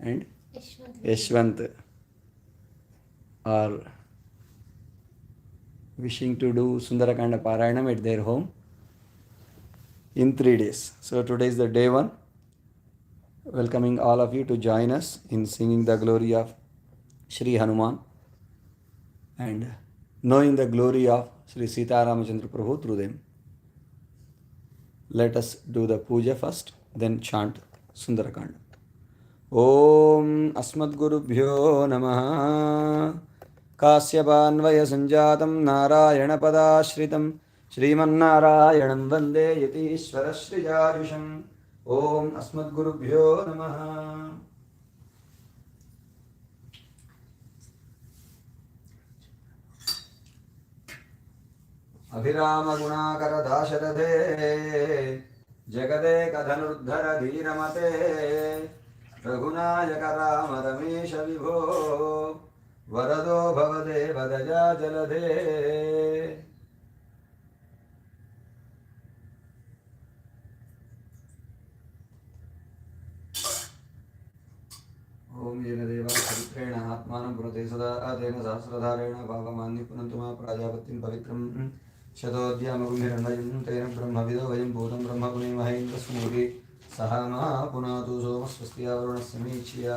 and. Yashwant are wishing to do Sundarakanda Parayanam at their home in three days. So today is the day one. Welcoming all of you to join us in singing the glory of Sri Hanuman and knowing the glory of Sri Sita Ramachandra Prabhu through them. Let us do the puja first, then chant Sundarakanda. ॐ अस्मद्गुरुभ्यो नमः काश्यपान्वयसञ्जातं नारायणपदाश्रितं श्रीमन्नारायणं वन्दे यतीश्वरश्रियायुषम् ॐ अस्मद्गुरुभ्यो नमः अभिरामगुणाकरदाशरथे जगदेकधनुर्धर धीरमते रघुनायक राम रमेश विभो वरदो भवदेव दया जलधे ॐ येन देवा चरित्रेण आत्मानं पुरते सदा तेन सहस्रधारेण भावमान्य पुनन्तु मा प्राजापत्यं पवित्रं शतोद्यामगुंहिरण्मयं तेन ब्रह्मविदो वयं भूतं ब्रह्म पुनेमहेन्द्रस्मूर्ति सह मा पुनातु सोमस्वस्त्या वरुणस्य मीक्ष्या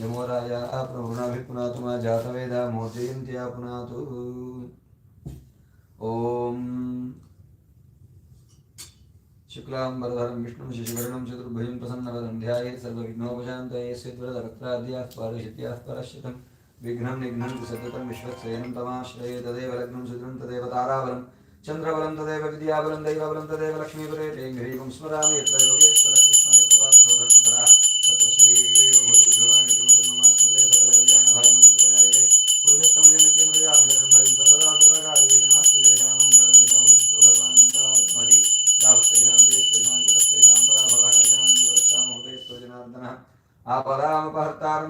यमोराया प्रभुणाभिः पुनातु मा जातवेदा मोर्जयन्त्या पुनातु। ॐ शुक्लाम्बरधरं, विष्णुं, शशिवर्णं, चतुर्भुजं प्रसन्नवदं ध्यायेत् सर्वविघ्नोपशान्तये विघ्नं निघ्नन्ति सततं तमाश्रये तदेव लग्नं तदेव तदेव तदेव लक्ष्मीपुरे टेङ्घ्रीकं स्मरामि यत्र योगेश्वरः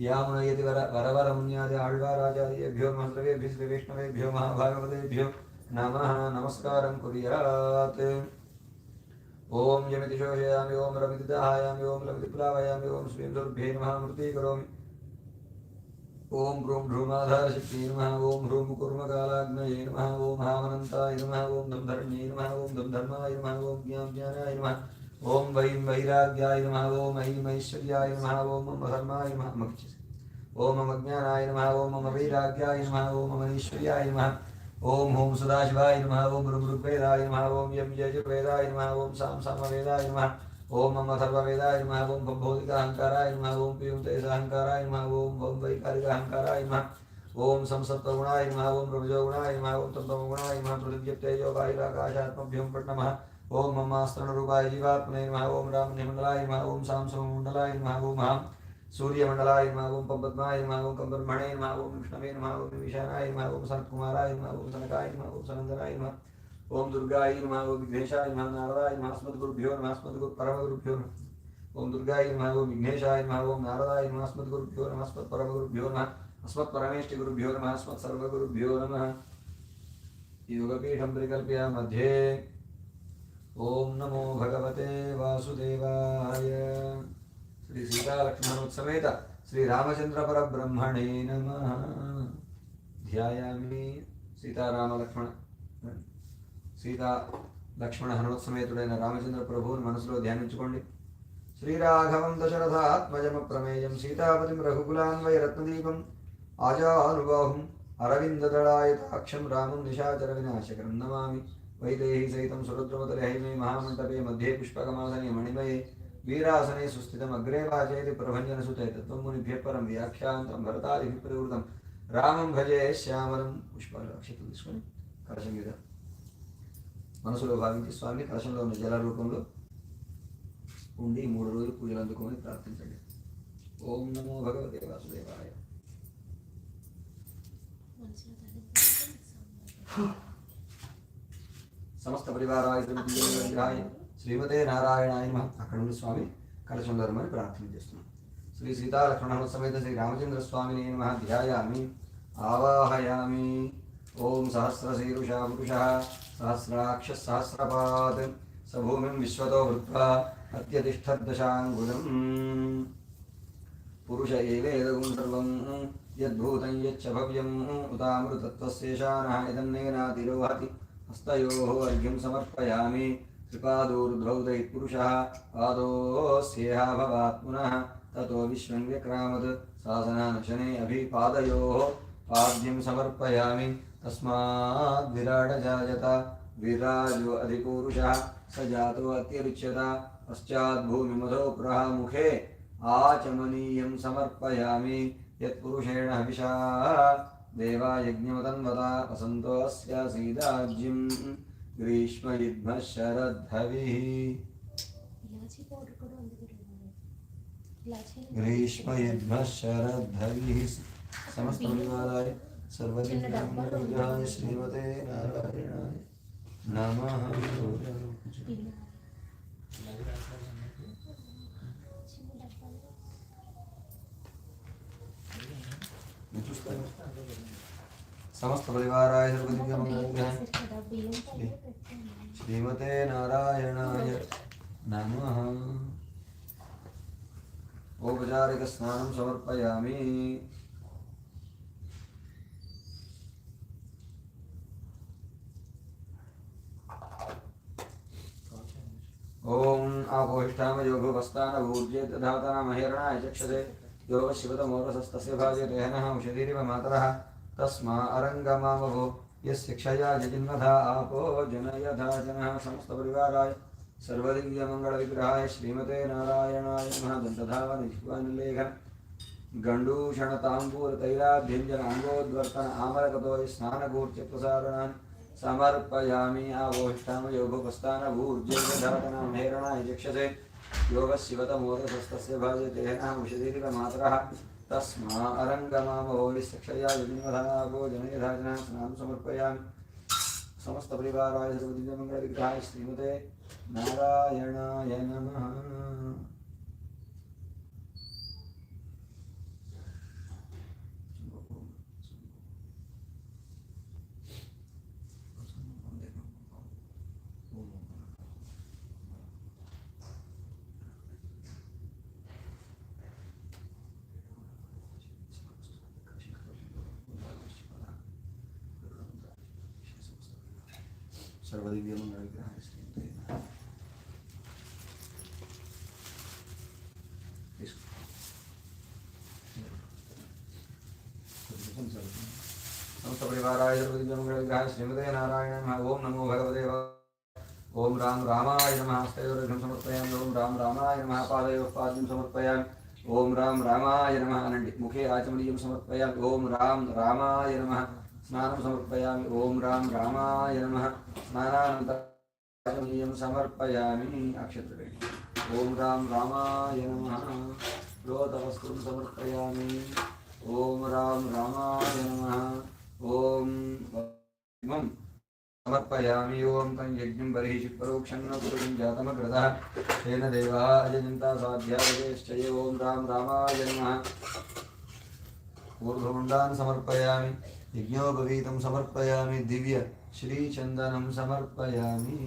यामुनयति वर वरवर वरवरमुन्यादि आழ்வாராजार्येभ्यो महन्तवेभ्यश्रीवैष्णवेभ्यो महाभागवतेभ्यो नमः नमस्कारं कुर्यात्। ॐ यमिति शोषयामि, ॐ रमिति दाहयामि, ॐ रमिति प्लावयामि, ॐ श्रीं दुर्भ्ये नमः मृतीकरोमि ॐ ह्रूं ढ्रूमाधारशक्तिये नमः, ॐ ह्रूं कुर्मकालाग्नये नमः, ॐ हामनन्ताय नमः, ॐ धम्धरण्ये नमः, ॐ धम्धर्माय नमः, ॐ ज्ञानाय नमः। ओम वैं वैराग्याय नम ओम ऐं ऐश्वर्याय नम ओम मम धर्माय नम मम ओम मम अज्ञानाय नम ओम मम वैराग्याय नम ओम मम ऐश्वर्याय नम ओम ओम सदाशिवाय नम ओम ऋग्वेदाय नम ओम यम यजुर्वेदाय नम ओम साम साम वेदाय नम ओम मम सर्ववेदाय नम ओम भौतिक अहंकाराय नम ओम पियूं तेज अहंकाराय नम ओम ओम वैकारिक अहंकाराय नम ओम संसत्वगुणाय नम ओम रजोगुणाय नम ओम तमोगुणाय नमः पृथिव्यप्तेजोगायिराकाशात्मभ्यं नमः ओम मम स्तरणरूपाय जीवात्मने नमः ओम राम रामनिमण्डलाय नमः ओम साम मंडलाय नमः ओम हम सूर्य मंडलाय नमः ओम पद्मनाय नमः ओम कंबरमणे नमः ओम विष्णुवे नमः ओम विशाराय नमः ओम सनत्कुमाराय नमः ओम सनकाय नमः ओम सनंदराय नमः ओम दुर्गाय नमः ओम विघ्नेशाय नमः नारदाय नमः अस्मद्गुरुभ्यो नमः अस्मद गुरु परम गुरुभ्यो नमः ओम दुर्गाय नमः ओम विघ्नेशाय नमः ओम नारदाय नमः अस्मद्गुरुभ्यो नमः अस्मद परम गुरुभ्यो नमः अस्मत् परमेष्टि गुरुभ्यो नमः अस्मत् सर्व गुरुभ्यो नमः योगपीठं परिकल्प्य मध्ये ఓం నమో భగవతే వాసుదేవాయ. శ్రీ సీతాలక్ష్మణోత్సమేత శ్రీరామచంద్ర పరబ్రహ్మణే నమ. ధ్యాయామి సీతారామలక్ష్మణ సీతా లక్ష్మణ హనోత్సమేతుడైన రామచంద్ర ప్రభువుని మనసులో ధ్యానించుకోండి. శ్రీరాఘవం దశరథాత్మజమ ప్రమేయం సీతాపతిం రఘుకులాన్వయ రత్నదీపం ఆజానుబాహుం అరవిందదళాయతాక్షం రామం నిశాచర వినాశకరం నమామి. వైదేహి సహితం సురుద్రమతలి హైమే మహామంటపే మధ్యే పుష్పకమాసనే మణిమయే వీరాసనే సుస్థితం అగ్రే వాచేతి ప్రభంజన సుతే తత్వం మునిభ్య పరం వ్యాఖ్యాంతం భరతాది ప్రవృతం రామం భజే శ్యామలం పుష్పాలు అక్షతలు తీసుకొని కలశం మీద మనసులో భావించి స్వామి కలశంలో ఉన్న జల రూపంలో ఉండి మూడు రోజులు పూజలు అందుకోమని ప్రార్థించండి. ఓం నమో భగవతే వాసుదేవాయ. సమస్త పరివారాయ విగ్రహాయ శ్రీమతే నారాయణాయ నమః. అక్కడ నుండి స్వామి కలసుందరమని ప్రార్థన చేస్తున్నాం. శ్రీ సీతాలక్ష్మణ సమేత శ్రీ రామచంద్ర స్వామిని నమః. ధ్యాయామి ఆవాహయామి. ఓం సహస్రశీరుషా పురుష సహస్రాక్ష సహస్రపాత్ సభూమిం విశ్వతో వృత్వా అత్యతిష్టద్దశాంగులం పురుష ఏవేదగుం సర్వం యద్భూతం యచ్చ భవ్యం ఉదామృతత్వశేషాన ఉతామృతత్వశేషానः ఇదన్నేనాతిరోహతి हस्तयोः अर्घ्यं समर्पयामि। त्रिपादोरुद्रौ दयित्पुरुषः पादोऽस्येहा भवात् पुनः। ततो विश्वं व्यक्रामत्। साधनानशने अभिपादयोः पाद्यं समर्पयामि। तस्माद्विराडजायत विराजो अधिपूरुषः। स जातो अत्यरुच्यत। पश्चाद्भूमिमधोप्रः मुखे आचमनीयं समर्पयामि। यत्पुरुषेण हविषा देवायज्ञमतन्वता वसन्तोऽस्यासीदाज्यं ग्रीष्मयुद्मः शरद्धविः ग्रीष्मयुद्मः समस्तपरिवाराय सर्वदिव्याय श्रीमते नारायणाय। नमः Не ту. समस्त परिवाराय सर्वदिव्यमङ्गलः श्रीमते नारायणाय नमः। औपचारिकस्नानं समर्पयामि। ॐ आपोहिष्ठामयोगुपस्तानभूर्ये दधातनमहिरणाय चक्षते योगशिवतमोरसस्तस्य भार्यते हनः मातरः। तस्मा अरङ्गमामभो यस्यक्षया जजिन्मधा आपो जन यथा जनः समस्तपरिवाराय, सर्वदिव्यमङ्गलविग्रहाय श्रीमते नारायणाय नमः। दन्तधावनजिह्वानिलेखन गण्डूषणताम्बूलतैलाभ्यञ्जनाङ्गोद्वर्तन आमरकतो स्नानगूर्चप्रसारणान् समर्पयामि। आवोष्टामयोगोपस्थानभूर्जयधातनां हेरणाय चक्षसे। योगः शिवतमोदसस्तस्य भाजते। नाम उषधिरिकमातरः तस्मा अरङ्गमामहोलिस्य क्षया जनिमधागो जनयधाजनः स्नानं समर्पयामि समस्तपरिवाराय सर्वदिव्यमङ्गलविग्रहाय श्रीमते नारायणाय नमः శ్రీమతే నారాయణ ఓం నమో భగవదే ఓం రామ్ రామాయ నమ హస్తయోర్ఘ్యం సమర్పయామి ఓం రామ్ రామాయ నమ పాదయోపాద్యం సమర్పయామి ఓం రామ్ రామాయ నమ అనండి ముఖే ఆచమనీయం సమర్పయామి ఓం రామ్ రామాయ నమ స్నానం సమర్పయామి ఓం రామ్ రామాయ నమ స్నానానంతరం సమర్పయామి అక్షత్రవేణి ఓం రామ్ రామాయ నమ లోతవస్త్రం సమర్పయామి ఓం రామ్ రామాయ నమ ఓం इमं समर्पयामि ओम तं यज्ञं बर्हिषि परोक्षं न जातमकृतः तेन ओम राम रामाय नमः। ऊर्ध्वमुण्डान् समर्पयामि यज्ञोपवीतं समर्पयामि, दिव्य श्रीचन्दनं समर्पयामि।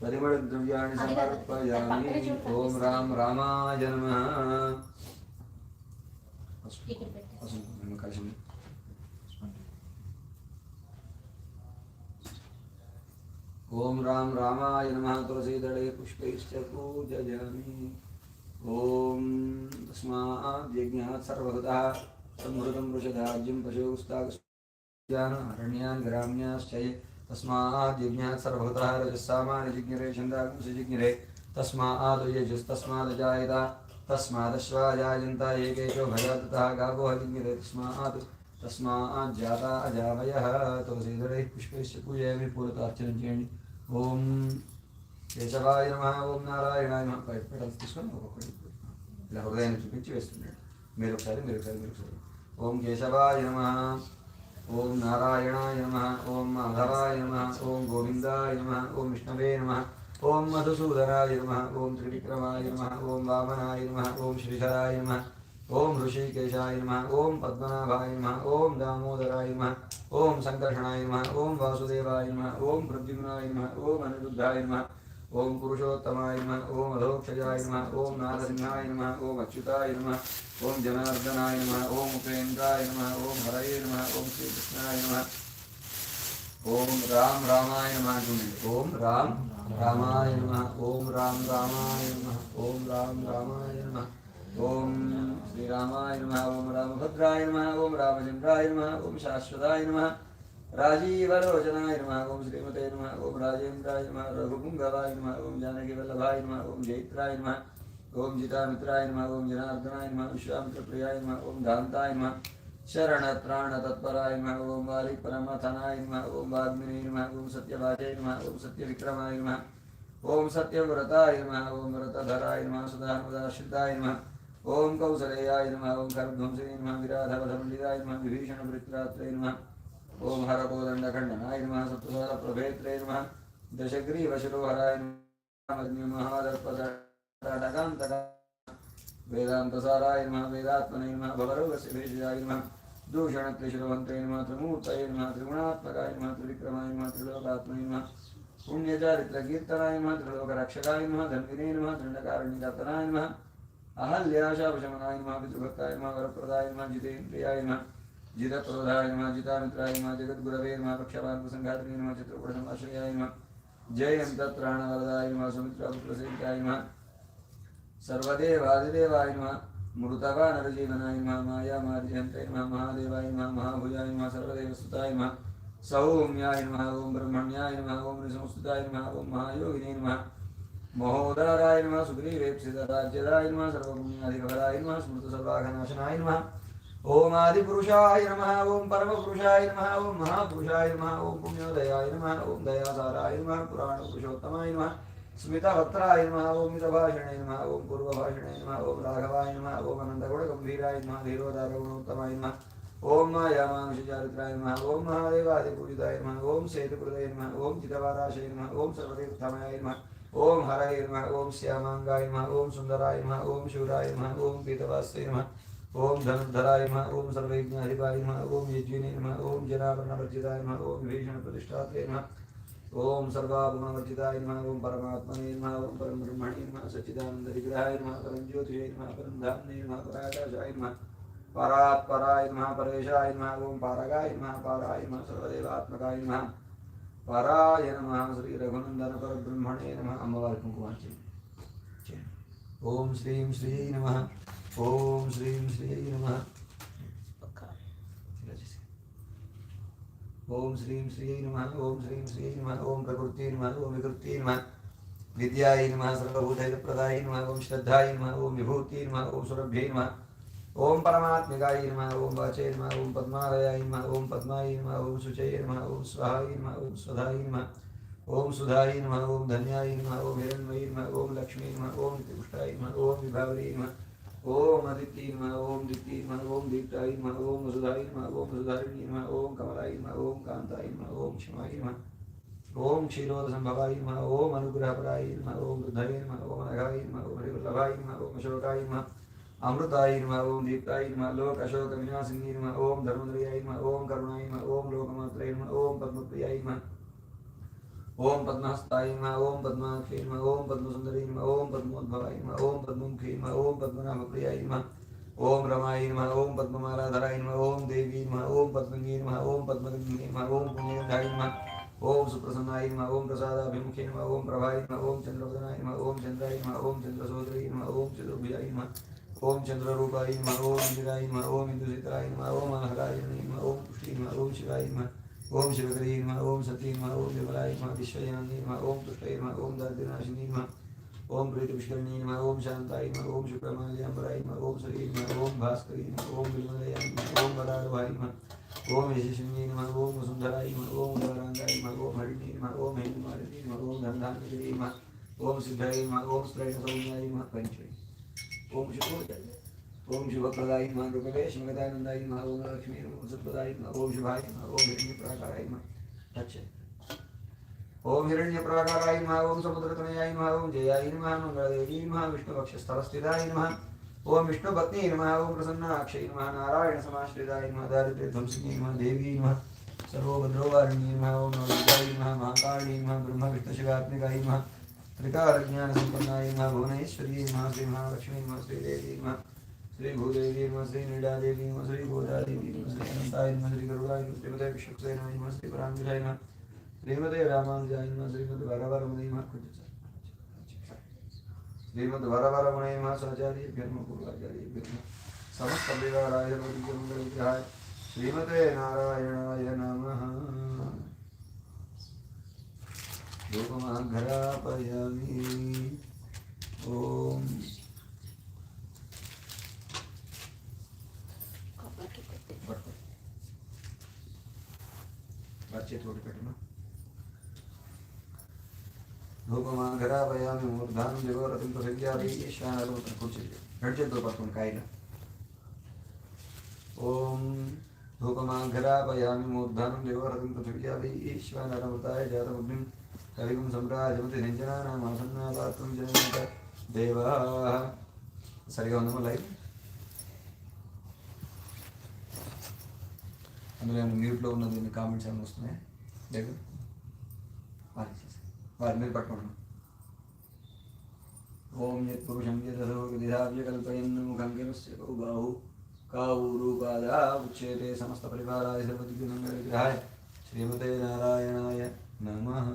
परिमळद्रव्याणि समर्पयामि। ओम राम रामाय नमः। ओम राम रामाय नमः। पुष्पैश्च पूजयामि। सर्वगतः वृषधाज्यं अरण्यान् ग्राम्याश्चये तस्मात् यज्ञात् सर्वहृतः रजस्सामानि जिज्ञरे छन्दागुंसि जिज्ञरे तस्मात् यजुस्तस्मादजायत तस्मादश्वा जायन्त एकेशो भया ततः गावो जिज्ञरे तस्मात् తస్మాత్ జాతా అజావయః తులసీదరైః పుష్పైశ్చ పూజయామి పూలతో అర్చన చేయండి ఓం కేశవాయ నమ ఓం నారాయణాయ నమ బయట పెట్టాల్సి తీసుకొని ఒక్కొక్కటి ఇలా హృదయాన్ని చూపించి వేస్తున్నాడు మీరు ఒకసారి మీరు ఒకసారి మీరు ఒకసారి ఓం కేశవాయ నమ ओम नारायणाय नमः ओम माधवाय नमः ओम गोविंदाय नमः ओम विष्णवे नमः ओम मधुसूदनाय नमः ओम त्रिविक्रमाय नमः ओम वामनाय नमः ओम श्रीधराय नमः ओम ऋषिकेशाय नमः ओम पद्मनाभाय नमः ओम दामोदराय नमः ओम संकर्षणाय नमः ओम वासुदेवाय नमः ओम प्रद्युम्नाय नमः ओम अनिरुद्धाय नमः ఓం పురుషోత్తమాయ నమ ఓం అధోక్షజాయ నమ ఓం నారసింహాయ నమ ఓం అచ్యుతాయ నమ ఓం జనార్దనాయ నమ ఓం ఉపేంద్రాయ నమ ఓం హరయే నమ ఓం శ్రీకృష్ణాయ నమ ఓం రామ్ రామాయ నమ ఓం రామ్ రామాయ నమ ఓం రామ్ రామాయ నమ ఓం రామ్ రామాయ నమ ఓం శ్రీరామాయ నమ ఓం రామభద్రాయ నమ ఓం రామచంద్రాయ నమ ఓం శాశ్వతాయ నమ राजीवलोचनाय नमः ओं श्रीमते नमः ओम राजेन्द्राय नमः रघुपुङ्गवाय नमः ओं जानकीवल्लभाय नमः ओं जयित्राय नमः। ओं जितामित्राय नमः ओं जनार्दनाय नमः। विश्वामित्रप्रियाय नमः ओं धान्ताय नमः। शरणत्राणतत्पराय नमः ओं वालिपरमथनाय नमः ओं वाग्मिने नमः। ओं सत्यभाजय नमः। ओं सत्यविक्रमाय नमः। व्रतधराय नमः। सुधानुदाश्रिताय नमः। ओं कौसलेयाय नमः। ओं खरध्वंसिने नमः। विराधवधमलिताय नमः। नमः। ॐ हरकोदण्डखण्डनाय नमः सप्तसारप्रभेत्रे नमः। दशग्रीवशिरोहराय नमः। महादर्पदकान्तका वेदान्तसाराय नमः, वेदात्मने नमः, भवरोगस्य भेषजाय नमः। दूषणत्रिशिरवन्ते नमः, त्रिमूर्तये नमः, त्रिगुणात्मकाय नमः, त्रिविक्रमाय नमः, त्रिलोकात्मने नमः। पुण्यचारित्रकीर्तनाय नमः, त्रिलोकरक्षकाय नमः धन्विने नमः दण्डकारणिकर्तनाय नमः। अहल्याशापशमनाय नमः, पितृभक्ताय नमः, वरप्रदाय नमः, जितेन्द्रियाय नमः। जितप्रदाय नमः जितामित्राय नमः जगद्गुरवे नमः रक्षापात्रसङ्घात्रे नमः चित्रपटसमाश्रयाय नमः। जयन्तत्राणवरदाय नमः सुमित्रापुत्रसेविताय नमः। सर्वदेवादिदेवाय नमः, मृतवानरजीवनाय नमः मायामार्जयन्ते नमः, महादेवाय नमः, महाभुजाय नमः सर्वदेवसुताय नमः। सौम्याय नमः ॐ ब्रह्मण्याय नमः ॐ निसंस्तुताय नमः ॐ महायोगिने नमः। महोदराय नमः, सुग्रीवेप्सितराज्यदाय नमः सर्वपुण्याधिकफलाय नमः, स्मृतसर्वाघनाशनाय नमः। ஓம் ஆதிபுருஷாய நம ஓம் பரமபுருஷாய நம ஓம் மகாபுருஷாய நம ஓம் புண்ணியோதயாய நம ஓம் தயாசாராய நம புராண புருஷோத்தமாய நம ஸ்மிதரத்ராய நம ஓம் மிதபாஷணை நம ஓம் பூர்வபாஷணை நம ஓம் ராகவாய நம ஓம் அனந்தகுண கம்பீராய நம தீரோதார குணோத்தமாய நம ஓம் மாயாமானுஷாரித்ராய நம ஓம் மகாதேவாதி பூஜிதாய நம ஓம் சேதுபிரதாய நம ஓம் ஜிதவாராசய நம ஓம் சர்வதீர்த்தமாய நம ஓம் ஹரய நம ஓம் சியாமாங்காய நம ஓம் சுந்தராய நம ஓம் சிவராய நம ஓம் பீதவாஸ்தய நம ॐ धनुर्धराय नमः ॐ सर्वैज्ञाधिपाय नमः ॐ यज्विने नमः ॐ जनाभरणवर्जिताय नमः ॐ विभीषणप्रतिष्ठात्रे नमः। ओम सर्वाभुवनवर्जिताय नमः, ओम परमात्मने नमः, ओम परम ब्रह्मणे नमः, सच्चिदानन्दविग्रहाय नमः परम ज्योतिषे नमः परम धाम्ने नमः पराकाशाय नमः। परात्पराय नमः परेशाय ओम पारगाय नमः, पाराय नमः, सर्वदेवात्मकाय नमः। पराय नमः, श्री रघुनंदन परब्रह्मणे नमः। अम्बवार कुंकुमार्चन ओम श्रीं श्री नमः। ओम श्रीं श्री नमः ఓం శ్రీం శ్రీ నమ ఓం శ్రీం శ్రీ నమ ఓం ప్రకృతి నమ ఓం వికృతి నమ విద్యాయ నమ సర్వభూతైలప్రదాయ నమ ఓం శ్రద్ధాయ నమ ఓం విభూతి నమ ఓం సురభ్యై నమ ఓం పరమాత్మికాయ నమ ఓం వాచే నమ ఓం పద్మాలయాయ నమ ఓం పద్మాయ నమ ఓం శుచయ నమ ఓం స్వహాయ నమ ఓం స్వధాయ నమ ఓం సుధాయ నమ ఓం ధన్యాయ నమ ఓం హిరణ్మయీ నమ ఓం లక్ష్మీ నమ ఓం నిత్యపుష్టాయ నమ ఓం విభావరీ నమ ఓం అదితి నమ ఓం దితి నమ ఓం దీప్తాయ నమ ఓం వసుధాయ నమ ఓం వసుధారిణి నమ ఓం కమలాయి నమ ఓం కాంతాయి నమ ఓం క్షమాయి నమ ఓం క్షీరోద సంభవాయి నమ ఓం అనుగ్రహపరాయి నమ ఓం వృద్ధయ నమ ఓం అనఘాయి నమ ఓం హరివల్లభాయి నమ ఓం అశోకాయి నమ అమృతాయ నమ ఓం దీప్తాయి నమ లోక అశోక వినాశిని నమ ఓం ధర్మద్రయాయ నమ ఓం కరుణాయి నమ ఓం లోకమాత్రయ నమ ఓం పద్మప్రియాయి నమ ओम पद्मस्ताय नमः ओम पद्माक्षी नमः ओम पद्मसुंदरी नमः ओम पद्मोद्भवाय नमः ओम पद्ममुखी नमः ओम पद्मनाभप्रियाय नमः ओम रमाय नमः ओम पद्ममालाधराय नमः ओम देवी नमः ओम पद्मनी नमः ओम पद्मगंगे नमः ओम पुण्यगंधाय नमः ओम सुप्रसन्नाय नमः ओम प्रसादाभिमुखी नमः ओम प्रभाय नमः ओम चंद्रवदनाय नमः ओम चंद्राय नमः ओम चंद्रसोदरी नमः ओम चतुर्भुजाय नमः ओम चंद्ररूपाय नमः ओम इंदिराय नमः ओम इंदुसिताय नमः ओम अनहराय नमः ओम पुष्टि नमः ओम शिवाय नमः Om Shiva greena Om Satyam Om Devai Mathishayani Om Tusha Om Danti Naashini Om Mrityum Shalini Om Shantai Om Shukramaya Om Prai Om Sarig Om Bhaskari Om Dileya Om Vararvai Om Ishishini Om Kusundari Om Varanga Om Hariti Om Mei Om Gandala Om Sudai Om Streya Om Jai Om Panchai Om Shobha ओम शुभप्रदाय नमः रूपवेश मगदानंदाय नमः, ओम लक्ष्मी नमः सुप्रदाय नमः, ओम शुभाय नमः, ओम हिरण्यप्राकाराय नमः। अच्छे ओम हिरण्यप्राकाराय नमः, ओम समुद्रतनयाय नमः, ओम जयाय नमः मंगलदेवी नमः, विष्णुपक्षस्थलस्थिताय नमः, ओम विष्णुपत्नी नमः, ओम प्रसन्नाक्षय नमः, नारायण समाश्रिताय नमः दारिद्र्यध्वंसिनी नमः देवी नमः सर्वभद्रोवारिणी नमः, ओम नवदुर्गाय नमः महाकाली नमः ब्रह्म विष्णुशिवात्मिकाय नमः, त्रिकालज्ञानसम्पन्नाय नमः भुवनेश्वरी नमः श्री महालक्ष्मी नमः श्रीदेवी नमः श्री भूदेवी नमः श्री नीलादेवी नमः श्री गोदादेवी नमः श्री अनंताय नमः श्री गरुडाय नमः श्रीमते विश्वक्सेनाय नमः श्री परांजलाय नमः श्रीमते रामानुजाय नमः श्रीमद् वरवरमुने नमः श्रीमद् वरवरमुने नमः साचार्येभ्यो नमः पूर्वाचार्येभ्यो नमः। समस्त परिवाराय मंगलविग्रहाय श्रीमते नारायणाय नमः। धूपमाघ्रापयामि ॐ బచ్చేతి ఒకటి పెట్టిన ధూపమాఘరాపయామి మూర్ధానం దిగోరథం ప్రసంఖ్యాది ఈశానాలు కూర్చుంది రెండు చేతులు పట్టుకుని కాయన ఓం ధూపమాఘరాభయామి మూర్ధానం దిగోరథం పృథివ్యాది ఈశ్వరమృతాయ జాతమగ్నిం కలిగం సంరాజమతి సింజనానామాసన్నాపాత్రం జనక దేవా సరిగా ఉందమ్మా లైఫ్ అందులో ఏమైనా మ్యూట్లో ఉన్నది ఎన్ని కామెంట్స్ ఏమైనా వస్తున్నాయి లేదు వారి వారి మీద పట్టుకోండి ఓం యత్ పురుషం యదసో విధావ్య కల్పయన్ ముఖం కిమస్య కౌ బాహు కావు పాదా ఉచ్యతే సమస్త పరివారాయ సర్వదిగ్నం విగ్రహాయ శ్రీమతే నారాయణాయ నమః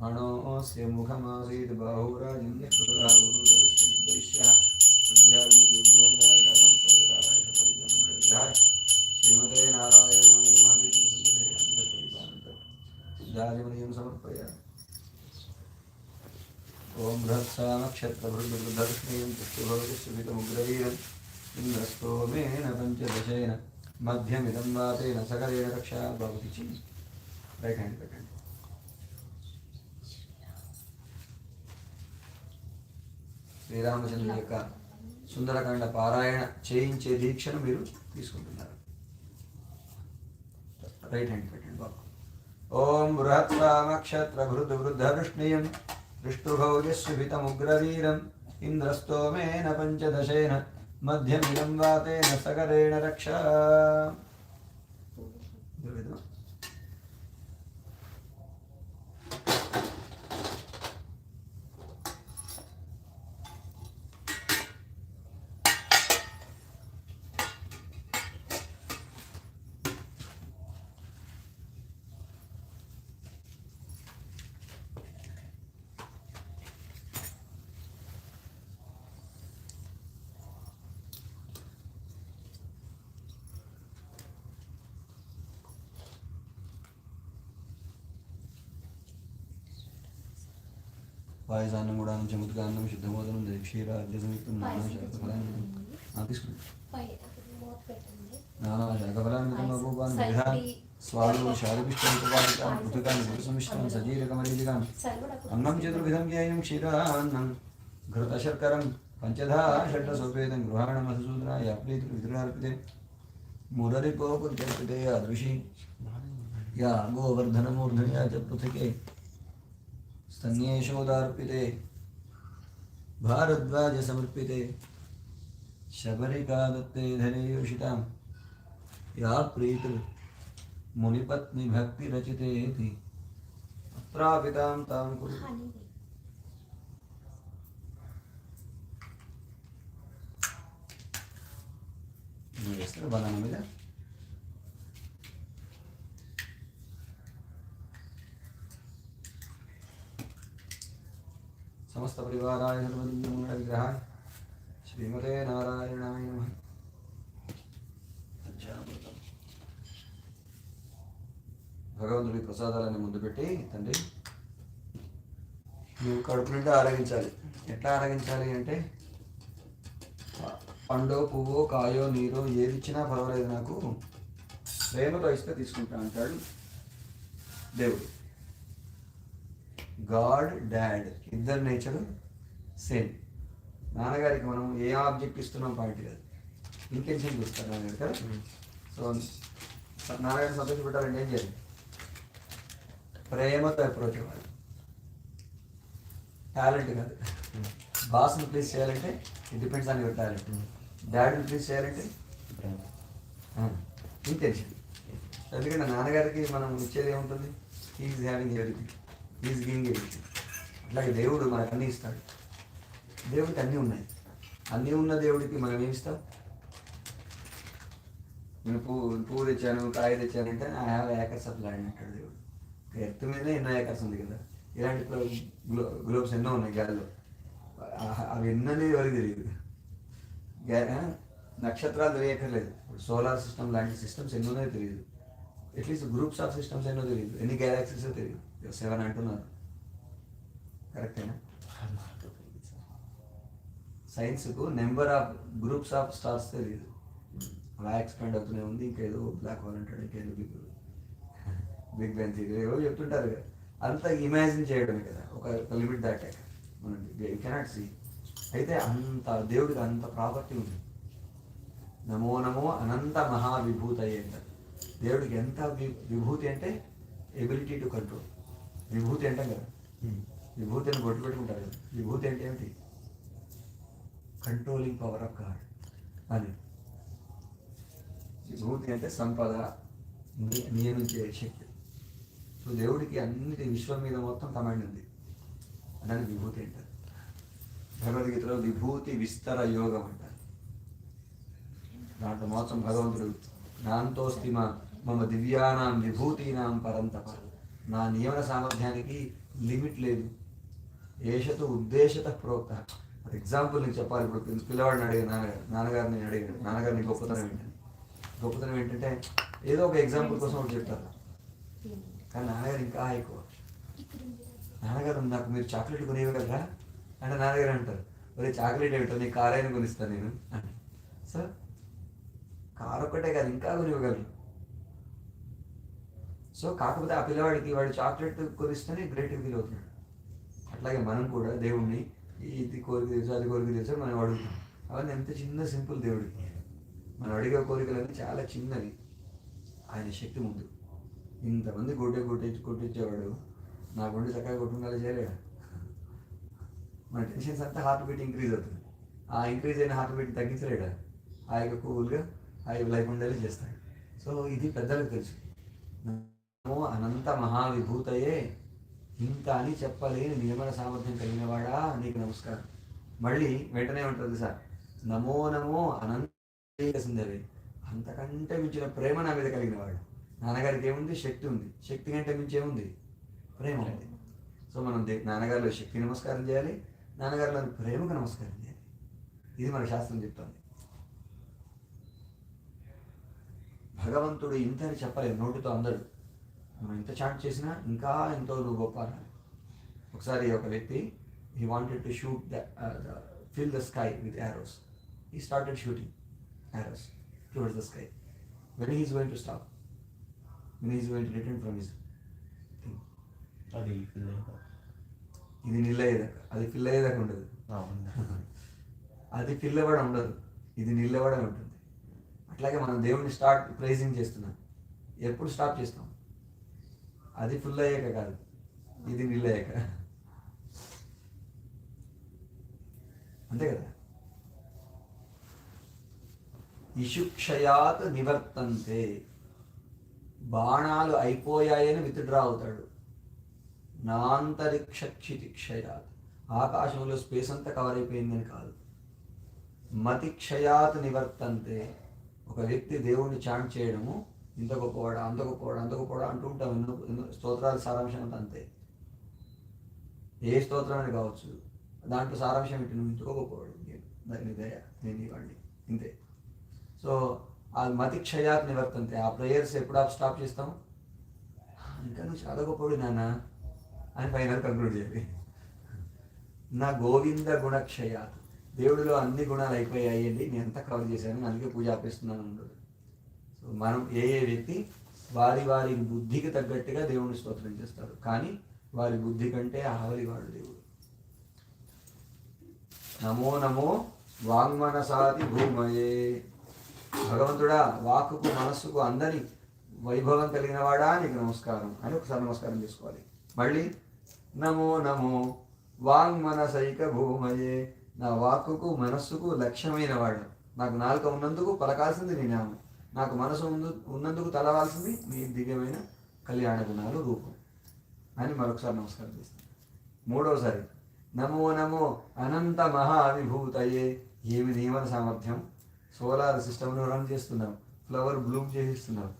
ब्राह्मणोऽस्य मुखमासीत् बाहुराजन्यः कृतः गुरुतरस्वैश्यः श्रीमते नारायणाय सिद्धादिवर्यं समर्पया ॐ बृहत्सानक्षत्रभृद्दर्शनीयं पुष्टिभवतिश्रुभितमुग्रवीरम् इन्द्रस्तोमेन पञ्चदशेन मध्यमिदं वातेन सकलेन रक्षा भवति चिन् right hand right hand Sriramachandra का సుందరకాండ పారాయణ చేయించే దీక్షను మీరు తీసుకుంటున్నారు. రైట్ హ్యాండ్ పెట్టండి బాబు. ఓం బృహత్సామక్షత్ర భృద్ వృద్ధవృష్ణయం విష్ణుభౌజస్సుభితముగ్రవీరం ఇంద్రస్తోమేన పంచదశేన మధ్యమిదం వాతేన సగరేణ రక్ష పాయసాన్నం కూడా చముద్గాన్నం శుద్ధమోదనం క్షీర అద్య సంయుక్తం నానా శాఖఫలాన్ని మూత పెట్టండి. నానా శాఖఫలాన్ని రూపాన్ని విధాన్ని స్వాదు శారీపిష్టాన్ని పృథకాన్ని గురుసమిష్టాన్ని సజీరకమరీజికాన్ని సర్వడకు అన్నం చతుర్విధం జ్ఞేయం క్షీరాన్నం ఘృతశర్కరం పంచధా షడ్రసోపేతం గృహాణ మధుసూదనాయ ప్రీతి పితృర్పితే మురరిపోపుర్చర్పితే అదృషి యా గోవర్ధనమూర్ధన్యా చ सन्ये यशोदार्पिते भारद्वाजसमर्पिते शबरिका दत्ते धरेयुषितां या प्रीतिर्मुनिपत्नीभक्तिरचिते इति। अत्रापितां तां कुरु। बनाना मिला కురు హనీ సమస్త పరివారాయ విగ్రహాయ శ్రీమతే నారాయణాయ నమః. భగవంతుడి ప్రసాదాలని ముందు పెట్టి తండ్రి నువ్వు కడుపు నిండా ఆరగించాలి. ఎట్లా ఆరగించాలి అంటే పండో పువ్వో కాయో నీరో ఏది ఇచ్చినా పర్వాలేదు నాకు ప్రేమతో ఇస్తే తీసుకుంటా అంటాడు దేవుడు. గాడ్ డాడ్ ఇద్దరు నేచర్ సేమ్. నాన్నగారికి మనం ఏ ఆబ్జెక్ట్ ఇస్తున్నాం పాయింట్ కాదు. ఇంటెన్షన్ చూస్తారు నాన్నగారు కదా? సో నాన్నగారిని సంతోషపెట్టాలంటే ఏం చేయాలి? ప్రేమతో అప్రోచ్ అవ్వాలి. టాలెంట్ కాదు. బాస్ని ప్లీజ్ చేయాలంటే it depends on your talent డాడీని ప్లీజ్ చేయాలంటే ఇంటెన్షన్ ఎందుకంటే నాన్నగారికి మనం ఇచ్చేది ఏముంటుంది? He is having everything is giving everything అట్లాగే దేవుడు మనకు అన్నీ ఇస్తాడు. దేవుడికి అన్నీ ఉన్నాయి. అన్నీ ఉన్న దేవుడికి మనం ఏమి ఇస్తాం? నేను పువ్వు పువ్వు తెచ్చాను కాయ తెచ్చానంటే I have acres of land అంటాడు దేవుడు. ఎర్త్ మీద ఎన్నో ఏకర్స్ ఉంది కదా. ఇలాంటి గ్లో గ్లోబ్స్ ఎన్నో ఉన్నాయి గాలిలో. అవి ఎన్ననే ఎవరికి తెలియదు. నక్షత్రాలు తెలియక్కర్లేదు. సోలార్ సిస్టమ్ లాంటి సిస్టమ్స్ ఎన్నో ఉన్నాయో తెలియదు. అట్లీస్ట్ గ్రూప్స్ ఆఫ్ సిస్టమ్స్ అయినా తెలియదు ఎన్ని గ్యాలక్సీస్ తెలియదు సెవెన్ అంటున్నారు. కరెక్టేనా సైన్స్కు number of groups of stars తెలియదు అలా ఎక్స్పాండ్ అవుతూనే ఉంది. ఇంకేదో బ్లాక్ హోల్ అంటాడు. ఇంకేదో బిగ్ బిగ్ బ్యాన్ థియరీ ఏవో చెప్తుంటారు కదా. అంతా ఇమాజిన్ చేయడమే కదా. ఒక లిమిట్ దాటాక. మనం యూ కెనాట్ సీ అయితే అంత దేవుడికి అంత ప్రాపర్టీ ఉంది. నమో నమో అనంత మహావిభూత అంటారు. దేవుడికి ఎంత విభూతి అంటే ఎబిలిటీ టు కంట్రోల్ విభూతి అంటాం కదా. విభూతి అని బొట్టు పెట్టుకుంటారు కదా. విభూతి అంటే ఏమిటి? కంట్రోలింగ్ పవర్ ఆఫ్ గాడ్ అని విభూతి అంటే సంపద నియమించే శక్తి. సో దేవుడికి అన్నిటి విశ్వం మీద మొత్తం కమాండ్ ఉంది. దాన్ని విభూతి అంటారు. భగవద్గీతలో విభూతి విస్తర యోగం అంటారు. దాంట్లో మొత్తం భగవంతుడు నాంతోస్తి మా మమ దివ్యానాం విభూతీనాం పరంతప. నా నియమన సామర్థ్యానికి లిమిట్ లేదు. ఏషతో ఉద్దేశత ప్రోక్త. ఫర్ ఎగ్జాంపుల్ నీకు చెప్పాలి ఇప్పుడు. పిల్లవాడిని అడిగాను నాన్నగారు నాన్నగారిని అడిగాడు నాన్నగారిని గొప్పతనం ఏంటని. గొప్పతనం ఏంటంటే ఏదో ఒక ఎగ్జాంపుల్ కోసం ఒకటి చెప్తారు. కానీ నాన్నగారు ఇంకా ఎక్కువ. నాన్నగారు నాకు మీరు చాక్లెట్ కొనివ్వగలరా అంటే నాన్నగారు అంటారు మరి చాక్లెట్ ఏమిటో నీ కారైన కొనిస్తాను నేను. అని. సో కారు ఒక్కటే కాదు ఇంకా కొనివ్వగలరు సో కాకపోతే ఆ పిల్లవాడికి వాడు చాక్లెట్ కొనిస్తేనే గ్రేట్గా ఫీల్ అవుతున్నాడు అట్లాగే మనం కూడా దేవుణ్ణి ఇది కోరిక తెలుసు అది కోరిక తెలుసు మనం అడుగుతాం. అవన్నీ ఎంత చిన్న సింపుల్ దేవుడు. మనం అడిగే కోరికలన్నీ చాలా చిన్నవి. ఆయన శక్తి ముందు. ఇంతమంది గొడ్డ కొట్టించి కొట్టించేవాడు నా గుండె చక్కగా కొట్టుకునేలా చేయలేడు? మన టెన్షన్స్ అంతా హార్ట్ బీట్ ఇంక్రీజ్ అవుతుంది. ఆ ఇంక్రీజ్ అయిన హార్ట్ బీట్ తగ్గించలేడా? యొక్క కూల్గా అవి లైఫ్ ఉండేలా చేస్తాయి సో ఇది పెద్దలకు తెలుసు. అనంత మహావిభూతయే ఇంత అని చెప్పలేని నియమన సామర్థ్యం కలిగిన వాడా నీకు నమస్కారం. మళ్ళీ వెంటనే ఉంటుంది సార్ నమో నమో అనంత సుందరి. అంతకంటే మించిన ప్రేమ నా మీద కలిగిన వాడు. నాన్నగారికి ఏముంది? శక్తి ఉంది. శక్తి కంటే మించి ఏముంది? ప్రేమ ఉంది. సో మనం నాన్నగారిలో శక్తి నమస్కారం చేయాలి నాన్నగారిలో ప్రేమకు నమస్కారం చేయాలి. ఇది మన శాస్త్రం చెప్తుంది. భగవంతుడు ఇంత అని చెప్పలేదు నోటితో అందడు మనం ఎంత చాట్ చేసినా ఇంకా ఎంతో నువ్వు గొప్ప. ఒకసారి ఒక వ్యక్తి he wanted to shoot the fill the sky with arrows he started shooting arrows towards the sky when he's going to stop when he's going to return from his అది? ఇది నిల్ అయ్యేదాకా అది ఫిల్ అయ్యేదాకా ఉండదు? అది ఫిల్ అవ్వడం ఉండదు ఇది నిల్ అవ్వడం ఉంటుంది అట్లాగే మనం దేవుని స్టార్ట్ ప్రైజింగ్ చేస్తున్నాం. ఎప్పుడు స్టాప్ చేస్తాం? అది ఫుల్ అయ్యాక కాదు. ఇది నిల్ అయ్యాక. అంతే కదా? ఇషుక్షయాత్ నివర్తంతే. బాణాలు అయిపోయాయని విత్డ్రా అవుతాడు. నాంతరిక్ష క్షయాత్ ఆకాశంలో స్పేస్ అంతా కవర్ అయిపోయిందని కాదు. మతిక్షయాత్ నివర్తంతే. ఒక వ్యక్తి దేవుణ్ణి చాంట్ చేయడము ఇంత గొప్పవాడు అంత గొప్పవాడు అంత గొప్పవాడు అంటూ ఉంటాం. ఎన్నో స్తోత్రాల సారాంశం అంతా అంతే. ఏ స్తోత్రాన్ని అని కావచ్చు దాంట్లో సారాంశం ఏంటి? నువ్వు ఇంతకో గొప్పవాడు. నేను దాని దయ నేను ఇవ్వండి. ఇంతే. సో ఆ మతి క్షయాత్ నివర్తంతే. ఆ ప్రేయర్స్ ఎప్పుడు ఆప్ స్టాప్ చేస్తాం? ఇంకా నువ్వు చాలా గొప్పవాడు నాన్న అని ఫైనల్ కంక్లూడ్ చేయాలి. నా గోవింద గుణక్షయాత్ దేవుడిలో అన్ని గుణాలు అయిపోయాయండి. నేను ఎంత కవర్ చేశాను అందుకే పూజ ఆపేస్తున్నాను సో మనం ఏ ఏ వ్యక్తి వారి వారి బుద్ధికి తగ్గట్టుగా దేవుడిని స్తోత్రం చేస్తారు కానీ వారి బుద్ధి కంటే ఆవలి వాడు దేవుడు. నమో నమో వాంగ్మనసాది భూమయే. భగవంతుడా వాక్కుకు మనస్సుకు అందరి వైభవం కలిగిన వాడా? నీకు నమస్కారం అని ఒకసారి నమస్కారం చేసుకోవాలి. మళ్ళీ నమో నమో వాంగ్మనసైక భూమయే. నా వాక్కుకు మనస్సుకు లక్ష్యమైన వాడు. నాకు నాలుక ఉన్నందుకు పలకాల్సింది నీ నామం. నాకు మనసు ఉన్నందుకు తలవాల్సింది నీ దివ్యమైన కళ్యాణ గుణాలు రూపం. అని మరొకసారి నమస్కారం చేస్తాను. మూడవసారి నమో నమో అనంత మహావిభూతయే. ఏమి నియమన సామర్థ్యం? సోలార్ సిస్టమ్ను రన్ చేస్తున్నాం. ఫ్లవర్ బ్లూమ్ చేసిస్తున్నాం.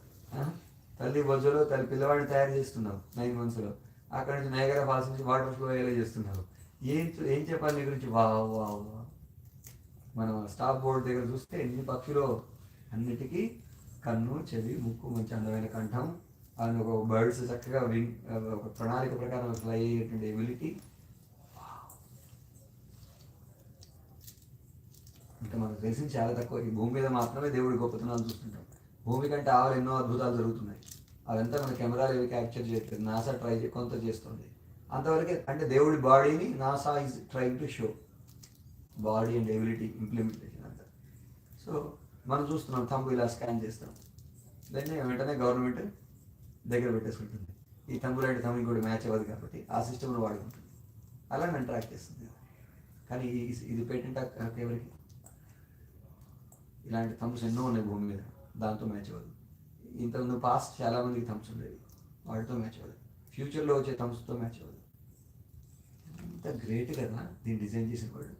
తల్లి బొజ్జలో తల్లి పిల్లవాడిని తయారు చేస్తున్నావు నైన్ మంత్స్లో. అక్కడి నుంచి నయగర ఫాల్స్ నుంచి వాటర్ ఫ్లో అయ్యేలా చేస్తున్నావు ఏం ఏం చెప్పాలి నీ గురించి? వా వా వా మనం స్టాప్ బోర్డ్ దగ్గర చూస్తే ఎన్ని పక్షులు? అన్నిటికీ కన్ను చెవి ముక్కు మంచి అందమైన కంఠం అండ్ ఒక బర్డ్స్ చక్కగా విన్ ఒక ప్రణాళిక ప్రకారం ఫ్లై అయ్యేటువంటి ఎబిలిటీ ఇంకా మనకు తెలిసింది చాలా తక్కువ. ఈ భూమి మీద మాత్రమే దేవుడి గొప్పతనాలు చూస్తుంటాం. భూమి కంటే ఆవులు ఎన్నో అద్భుతాలు జరుగుతున్నాయి. అదంతా మన కెమెరాలు ఏవి క్యాప్చర్ చేయట్లేదు నాసా ట్రై కొంత చేస్తుంది. అంతవరకే అంటే దేవుడి బాడీని NASA is trying to show body and ability implementation అంతా. సో మనం చూస్తున్నాం తంబు ఇలా స్కాన్ చేస్తాం దాన్ని వెంటనే గవర్నమెంట్ దగ్గర పెట్టేసుకుంటుంది. ఈ తంబు లాంటి తంబు కూడా మ్యాచ్ అవ్వదు కాబట్టి ఆ సిస్టమ్ను వాడుకుంటుంది. అలా నన్ను ట్రాక్ చేస్తుంది. కానీ ఇది పేటెంట్ ఎవరికి? ఇలాంటి థమ్స్ ఎన్నో ఉన్నాయి భూమి మీద. దాంతో మ్యాచ్ అవ్వదు. ఇంతకుముందు పాస్ట్ చాలామందికి థమ్స్ ఉండేవి. వాటితో మ్యాచ్ అవ్వదు. ఫ్యూచర్లో వచ్చే థమ్స్తో మ్యాచ్ అవ్వదు. ఎంత గ్రేట్ కదా దీన్ని డిజైన్ చేసిన వాళ్ళు?